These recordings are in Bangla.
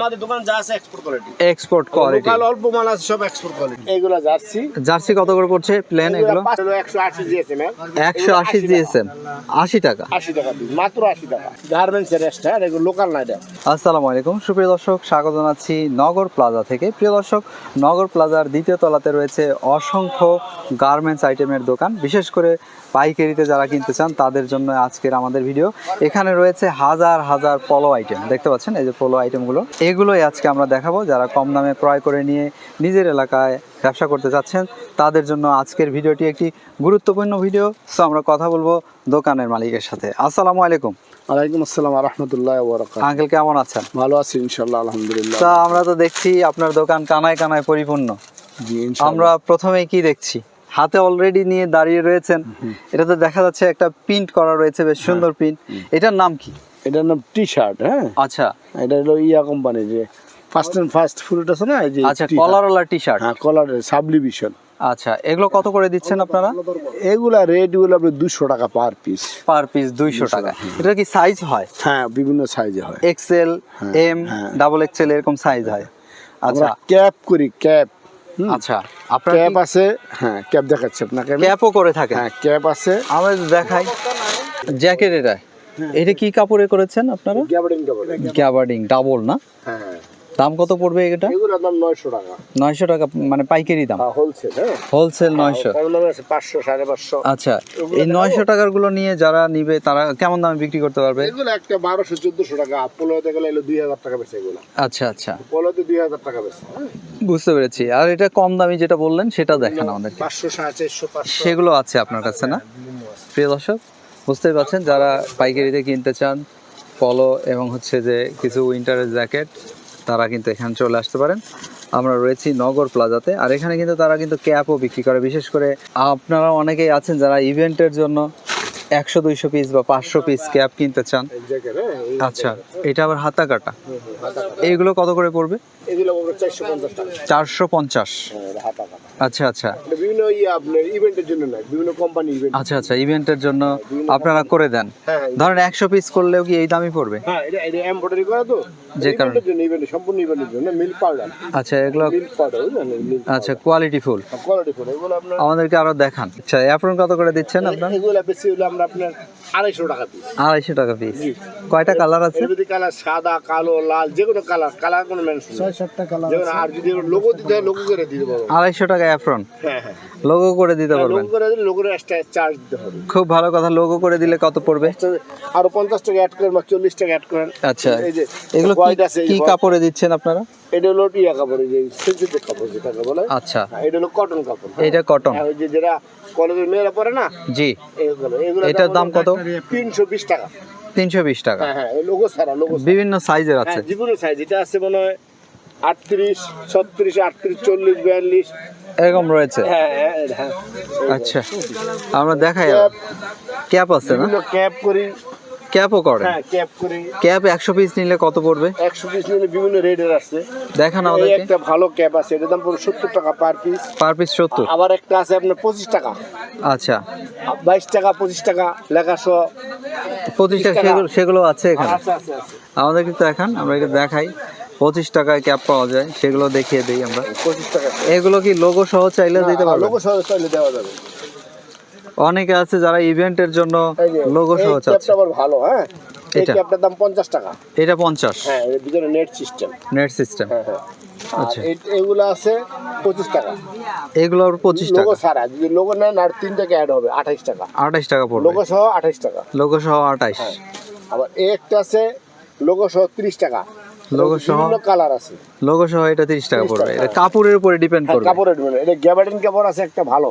আমাদের দোকান যা আছে export quality export quality local অল্প মাল আছে সব এক্সপোর্ট কোয়ালিটি এগুলো জার্সি। জার্সি কত করে পড়ছে প্লেন এগুলো একশো আশি জিএসএম একশো আশি জিএসএম। আশি টাকা? আশি টাকা মাত্র আশি টাকা। গার্মেন্টস এর এক্সট্রা এগুলো লোকাল না এটা। আসসালামু আলাইকুম সুপ্রিয় দর্শক স্বাগত জানাচ্ছি নগর প্লাজা থেকে। প্রিয় দর্শক নগর প্লাজার দ্বিতীয় তলাতে রয়েছে অসংখ্য গার্মেন্টস আইটেমের দোকান। বিশেষ করে পাইকারিতে যারা কিনতে চান তাদের জন্য আজকের আমাদের ভিডিও এখানে রয়েছে হাজার হাজার পলো আইটেম দেখতে পাচ্ছেন? এই যে পলো আইটেমগুলো এগুলোই আজকে আমরা দেখাবো। যারা কম দামে ক্রয় করে নিয়ে নিজের এলাকায় ব্যবসা করতে চাচ্ছেন তাদের জন্য আজকের ভিডিওটি একটি গুরুত্বপূর্ণ ভিডিও। সো আমরা কথা বলব দোকানের মালিকের সাথে। আসসালামু আলাইকুম। ওয়ালাইকুম আসসালাম রহমতুল্লাহ আঙ্কেল কেমন আছেন? ভালো আছি ইনশাল্লাহ আলহামদুলিল্লাহ। তা আমরা তো দেখছি আপনার দোকান কানায় কানায় পরিপূর্ণ। আমরা প্রথমেই কি দেখছি? হাতে অলরেডি নিয়ে দাঁড়িয়ে রয়েছেন। এটাতে দেখা যাচ্ছে একটা প্রিন্ট করা রয়েছে বেশ সুন্দর প্রিন্ট এটার নাম কি? এটার নাম টি শার্ট হ্যাঁ? আচ্ছা। এটা হলো ইয়া কোম্পানি যে ফার্স্ট অ্যান্ড ফার্স্ট ফুড আছে না এই যে আচ্ছা। কলারওয়ালা টি শার্ট হ্যাঁ কলারের সাবলিভিশন আচ্ছা এগুলো কত করে দিচ্ছেন আপনারা? এগুলা রেটগুলো আপনি দুশো টাকা পার পিস পার পিস দুইশো টাকা। এটা কি সাইজ হয়? হ্যাঁ বিভিন্ন সাইজে হয়। এক্সেল এম হ্যাঁ। ডাবল এক্সেল এরকম সাইজ হয়। আচ্ছা। ক্যাপ করি ক্যাপ আচ্ছা আপনার ক্যাপ আছে হ্যাঁ ক্যাপ দেখাচ্ছি আপনাকে আমি। ক্যাপও করে থাকে। হ্যাঁ ক্যাপ আছে। একটু দেখাই। জ্যাকেট এটা এটা কি কাপড়ে করেছেন আপনারা? গ্যাবার্ডিং কাপড়। গ্যাবার্ডিং ডাবল না? হ্যাঁ দাম কত পড়বে এটা? এগুলোর দাম নয়শো টাকা। নয়শো টাকা মানে পাইকারি দাম? হোলসেল হ্যাঁ। হোলসেল নয়শো। কম দামে আছে পাঁচশো সাড়ে পাঁচশো। আচ্ছা এই নয়শো টাকারগুলো নিয়ে যারা নিবে তারা কেমন দামে বিক্রি করতে পারবে? এগুলো একটা বারোশো চোদ্দশো টাকা। পোলোতে গেলে এলো দুই হাজার টাকা বেশি এগুলো। আচ্ছা আচ্ছা। পোলোতে দুই হাজার টাকা বেশি হ্যাঁ বুঝতে পেরেছি। আর এটা কম দামি যেটা বললেন সেটা দেখান আমাদের পাঁচশো সাড়ে চারশো পাঁচশো। সেগুলো আছে আপনার কাছে না? প্রিয় দর্শক বুঝতেই পারছেন, যারা পাইকারিতে কিনতে চান পলো এবং হচ্ছে যে কিছু উইন্টারের জ্যাকেট তারা কিন্তু এখানে চলে আসতে পারেন। আমরা রয়েছি নগর প্লাজাতে আর এখানে কিন্তু তারা কিন্তু ক্যাপও বিক্রি করে। বিশেষ করে আপনারা অনেকেই আছেন যারা ইভেন্টের জন্য একশো দুইশো পিস বা পাঁচশো পিস ক্যাপ কিনতে চান? হ্যাঁ আচ্ছা এটা আবার হাতা কাটা। এইগুলো কত করে পড়বে? চারশো পঞ্চাশ হ্যাঁ, আচ্ছা আচ্ছা। বিভিন্ন ইয়ে ইভেন্টের জন্য বিভিন্ন কোম্পানি আচ্ছা আচ্ছা ইভেন্টের জন্য আপনারা করে দেন। হ্যাঁ হ্যাঁ ধরেন একশো পিস করলেও কি এই দামই পড়বে? হ্যাঁ যে কারণে- ইভেন্টের জন্য ইভেন্ট সম্পূর্ণ ইভেন্টের জন্য মিল্ক পাউডার আচ্ছা এগুলো আচ্ছা কোয়ালিটি ফুল আমাদেরকে আরও দেখান। আচ্ছা অ্যাপ্রন কত করে দিচ্ছেন আপনার? এগুলো বেশি হলো আমরা আপনার আড়াইশো টাকা পিস আড়াইশো টাকা পিস কয়টা কালার আছে? যদি কালার সাদা কালো লাল যে কোনো কালার কালার কোনো মেনশন ছয় সাতটা কালার যে আর যদি লোগো দিতে হয় লোগো করে দিতে পারব। আড়াইশো টাকা অ্যাপ্রন হ্যাঁ হ্যাঁ। লোগো করে দিতে পারবেন। লোগো করে দিলে লোগোর এক্সট্রা চার্জ দিতে হবে। খুব ভালো কথা লোগো করে দিলে কত পড়বে? আরও পঞ্চাশ টাকা অ্যাড করেন বা চল্লিশ টাকা অ্যাড করেন। আচ্ছা। এই যে এগুলো কি- কাপড়ে দিচ্ছেন আপনারা? এটা হলো টিয়া কাপড় এই যে সেন্সিটিভ কাপড় যেটাকে বলে। আচ্ছা। হ্যাঁ, এটা হলো কটন কাপড় এটা কটন হ্যাঁ, ওই যে যেটা কলেজের মেয়েরা পরে না? জি। এগুলো এগুলো এটার দাম কত? তিনশো বিশ টাকা। তিনশো বিশ টাকা। হ্যাঁ হ্যাঁ লোগো ছাড়া লোগো বিভিন্ন সাইজের আছে। হ্যাঁ যে কোনো সাইজ এটা আছে মনে হয় আটত্রিশ ছত্রিশ আটত্রিশ চল্লিশ বিয়াল্লিশ। এরকম রয়েছে? হ্যাঁ হ্যাঁ হ্যাঁ আচ্ছা আমরা দেখাই ক্যাপ আছে না? বিভিন্ন ক্যাপ করি। ক্যাপও করে? হ্যাঁ ক্যাপ করি। ক্যাপ পিস নিলে কত পড়বে? একশো পিস নিলে বিভিন্ন রেটের আছে দেখান এই আমাদেরকে। একটা ভালো ক্যাপ আছে এটার দাম পড়বে সত্তর টাকা পার পিস পার পিস সত্তর? আবার একটা আছে আপনার পঁচিশ টাকা। আচ্ছা। বাইশ টাকা পঁচিশ টাকা লেখা সহ। পঁচিশ টাকা টাকা। সেগুলো সেগুলো আছে এখানে। আমাদের কিন্তু দেখান আমরা এটা দেখাই। পঁচিশ টাকায় ক্যাপ পাওয়া যায় সেগুলো দেখিয়ে দিই আমরা। পঁচিশ টাকা। এগুলো কি লোগো সহ চাইলে দিতে পারব লোগো সহ চাইলে দেওয়া যাবে। অনেকে আছে যারা ইভেন্টের জন্য লোগো সহ চাচ্ছে। আবার ভালো হ্যাঁ? এটা? ক্যাপটার দাম পঞ্চাশ টাকা। এটা পঞ্চাশ। হ্যাঁ এর ভিতরে নেট সিস্টেম নেট সিস্টেম হ্যাঁ হ্যাঁ। আচ্ছা। এগুলো আছে পঁচিশ টাকা। এগুলোর পঁচিশ লোগো টাকা। ছাড়া যদি লোগো নেন আর তিন টাকা অ্যাড হবে? আঠাইশ টাকা। আঠাশ টাকা পড়বে। লোগো সহ আঠাইশ টাকা। লোগো সহ আঠাশ হ্যাঁ। আবার একটা আছে লোগো সহ ত্রিশ টাকা। লোগো সহ বিভিন্ন কালার আছে। লোগো সহ এটা তিরিশ টাকা 30 পড়বে। এটা কাপড়ের উপরে ডিপেন্ড হ্যাঁ করবে। কাপড়ের মানে এটা গ্যাবার্ডিন কাপড় আছে একটা ভালো।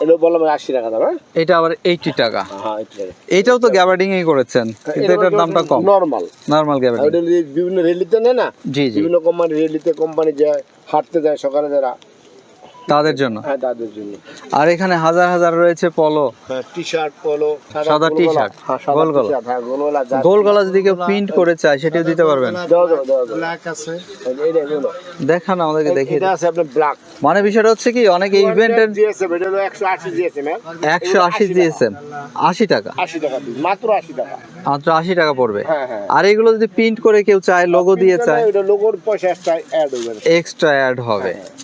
এটা বললাম আশি টাকা দাম হ্যাঁ? এটা আবার এইটি টাকা। হ্যাঁ এটা এটাও তো গ্যাবার্ডিং এই করেছেন কিন্তু এটার দামটা কম। নরমাল নর্মাল গ্যাবার্ডিং বিভিন্ন রেলিতে নেয় না? জি জি। বিভিন্ন কোম্পানি রেলিতে কোম্পানি যায় হাঁটতে যায় সকালে যারা। তাদের জন্য? হ্যাঁ তাদের জন্য। আর এখানে হাজার হাজার রয়েছে পলো হ্যাঁ টি শার্ট পলো সাদা t-shirt, গোল গলা। গোল হ্যাঁ গলা গোল গলা যদি কেউ প্রিন্ট করে চায় সেটাও দিতে পারবেন। দাও দাও দাও ব্ল্যাক আছে। দেখান আমাদেরকে দেখিয়ে এটা আছে আপনার ব্ল্যাক মানে বিষয়টা হচ্ছে কি অনেকে ইভেন্টের জিএসএম এটা হলো একশো আশি জিএসএম একশো আশি জিএসএম টাকা। আশি টাকা। মাত্র আশি টাকা। মাত্র আশি টাকা পড়বে। হ্যাঁ হ্যাঁ। আর এগুলো যদি প্রিন্ট করে কেউ চায় লোগো দিয়ে চায় লোগোর পয়সা একটা অ্যাড হবে এক্সট্রা অ্যাড হবে। হ্যাঁ,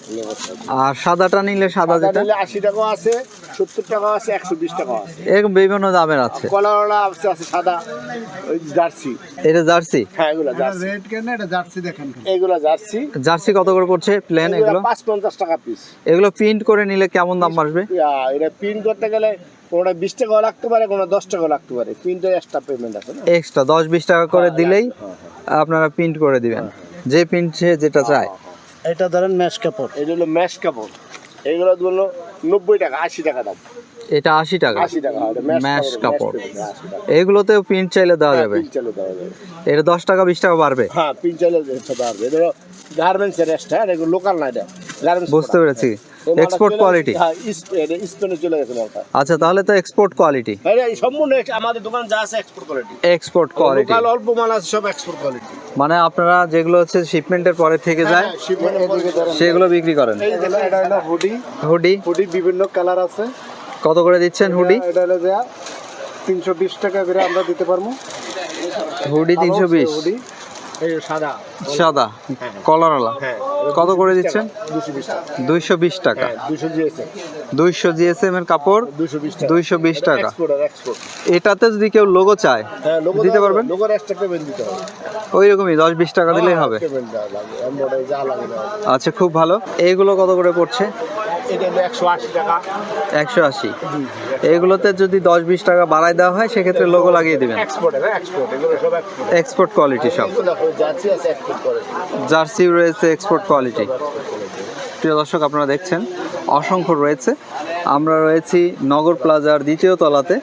আর সাদাটা নিলে সাদা যেটা? নিলে আশি টাকা আছে সত্তর টাকা আছে একশো বিশ টাকা আছে। এরকম বিভিন্ন দামের আছে। কলাওয়ালা আছে আছে সাদা ওই জার্সি। এটা জার্সি? হ্যাঁ এগুলো জার্সি। রেড কেন? এটা জার্সি দেখেন এগুলা জার্সি। জার্সি কত করে পড়ছে প্লেন এগুলো পাঁচ পঞ্চাশ টাকা পিস এগুলো প্রিন্ট করে নিলে কেমন দাম আসবে? এটা প্রিন্ট করতে গেলে কোনটা বিশ টাকাও লাগতে পারে কোনো দশ টাকাও লাগতে পারে। প্রিন্টের এক্সট্রা পেমেন্ট আছে না? এক্সট্রা দশ বিশ টাকা করে দিলেই হ্যাঁ, হ্যাঁ। আপনারা প্রিন্ট করে দিবেন। যে প্রিন্ট সে যেটা চায়। এটা ধরেন ম্যাশ কাপড়। এটা হলো ম্যাশ কাপড়। এগুলো হলো নব্বই টাকা আশি টাকা দাম। এটা আশি টাকা। আশি টাকা ম্যাশ কাপড়। এগুলোতে এগুলোতেও প্রিন্ট চাইলে দেওয়া যাবে। প্রিন্ট চালু দেওয়া যাবে। এটা দশ টাকা বিশ টাকা বাড়বে। হ্যাঁ প্রিন্ট চাইলে বাড়বে ধরো গার্মেন্টসের গার্মেন্টস হ্যাঁ এগুলো লোকাল না এটা। গার্মেন্টস বুঝতে পেরেছি। এক্সপোর্ট কোয়ালিটি হ্যাঁ স্পেনে চলে গেছে মালটা। আচ্ছা তাহলে তো এক্সপোর্ট কোয়ালিটি হ্যাঁ সম্পূর্ণ আমাদের দোকান যা আছে export quality export quality local অল্প মাল আছে সব এক্সপোর্ট কোয়ালিটি মানে আপনারা যেগুলো হচ্ছে শিপমেন্টের পরে থেকে যায় সেগুলো বিক্রি করেন। হ্যাঁ, এটা হলো হুডি হুডি হুডি বিভিন্ন কালার আছে। কত করে দিচ্ছেন হুডি এটা হলো যে তিনশো বিশ টাকা করে আমরা দিতে পারব। হুডি তিনশো বিশ। হুডি এই সাদা। সাদা। কলারওয়ালা হ্যাঁ। কত করে দিচ্ছেন? দুশো বিশ টাকা। দুইশো বিশ টাকা। হ্যাঁ দুইশো জিএসএম। এর কাপড়? দুইশো বিশ টাকা। এটাতে যদি কেউ লোগো চায় হ্যাঁ দিতে পারবেন? ওই রকমই দশ বিশ টাকা দিলেই হবে। আচ্ছা খুব ভালো। এইগুলো কত করে পড়ছে? এটা হলো একশো আশি টাকা। একশো আশি। এগুলোতে যদি দশ বিশ টাকা বাড়ায় দেওয়া হয় সেক্ষেত্রে লোগো লাগিয়ে দিবেন। এক্সপোর্ট কোয়ালিটি সব জার্সি রয়েছে এক্সপোর্ট কোয়ালিটি প্রিয় দর্শক আপনারা দেখছেন অসংখ্য রয়েছে। আমরা রয়েছি নগর প্লাজার দ্বিতীয় তলাতে।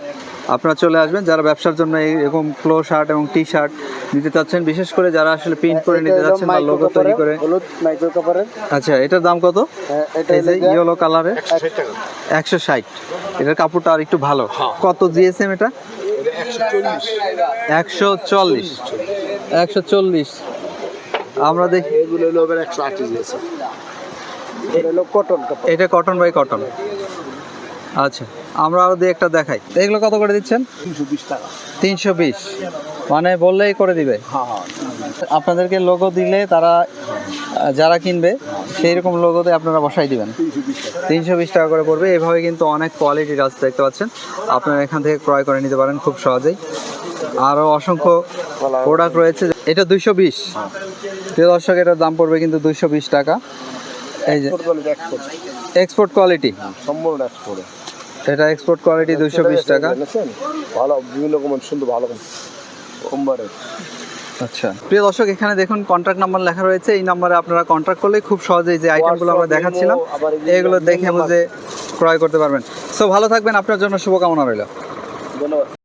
আপনারা চলে আসবেন যারা ব্যবসার জন্য এরকম ক্লো শার্ট এবং টি শার্ট নিতে চাচ্ছেন বিশেষ করে যারা আসলে প্রিন্ট করে নিতে যাচ্ছেন বা লোগো তৈরি করে মাইক্রো কাপড়ের আচ্ছা এটার দাম কত? হ্যাঁ, এটা এই যে ইয়েলো কালারের একশো ষাট এটার কাপড়টা আর একটু ভালো। কত জিএসএম এটা? একশো চল্লিশ। একশো চল্লিশ। আমরা দেখি এগুলো হলো একশো আশি কাপড় এটা কটন বাই কটন আচ্ছা আমরা আরও দিয়ে একটা দেখাই। এগুলো কত করে দিচ্ছেন? তিনশো বিশ। টাকা তিনশো বিশ মানে বললেই করে দিবে। হ্যাঁ হ্যাঁ আপনাদেরকে লোগো দিলে তারা যারা কিনবে সেই রকম লোগোতে আপনারা বসাই দিবেন। তিনশো বিশ টাকা করে পড়বে। এভাবে কিন্তু অনেক কোয়ালিটির আছে দেখতে পাচ্ছেন। আপনারা এখান থেকে ক্রয় করে নিতে পারেন খুব সহজেই। আরও অসংখ্য প্রোডাক্ট রয়েছে। এটা দুইশো বিশ। প্রিয় দর্শক এটার দাম পড়বে কিন্তু দুইশো বিশ টাকা। এই যে এক্সপোর্ট এক্সপোর্ট কোয়ালিটি সম্পূর্ণ এক্সপোর্ট এটা এক্সপোর্ট কোয়ালিটি দুইশো বিশ টাকা। ভালো বিভিন্ন রকম সুন্দর ভালো কোম্পানির আচ্ছা। প্রিয় দর্শক এখানে দেখুন কন্ট্রাক্ট নাম্বার লেখা রয়েছে। এই নাম্বারে আপনারা কন্ট্রাক্ট করলে খুব সহজেই যে আইটেমগুলো আমরা দেখাচ্ছিলাম এগুলো দেখে। বুঝে ক্রয় করতে পারবেন। সো ভালো থাকবেন। আপনার জন্য শুভকামনা রইল। ধন্যবাদ।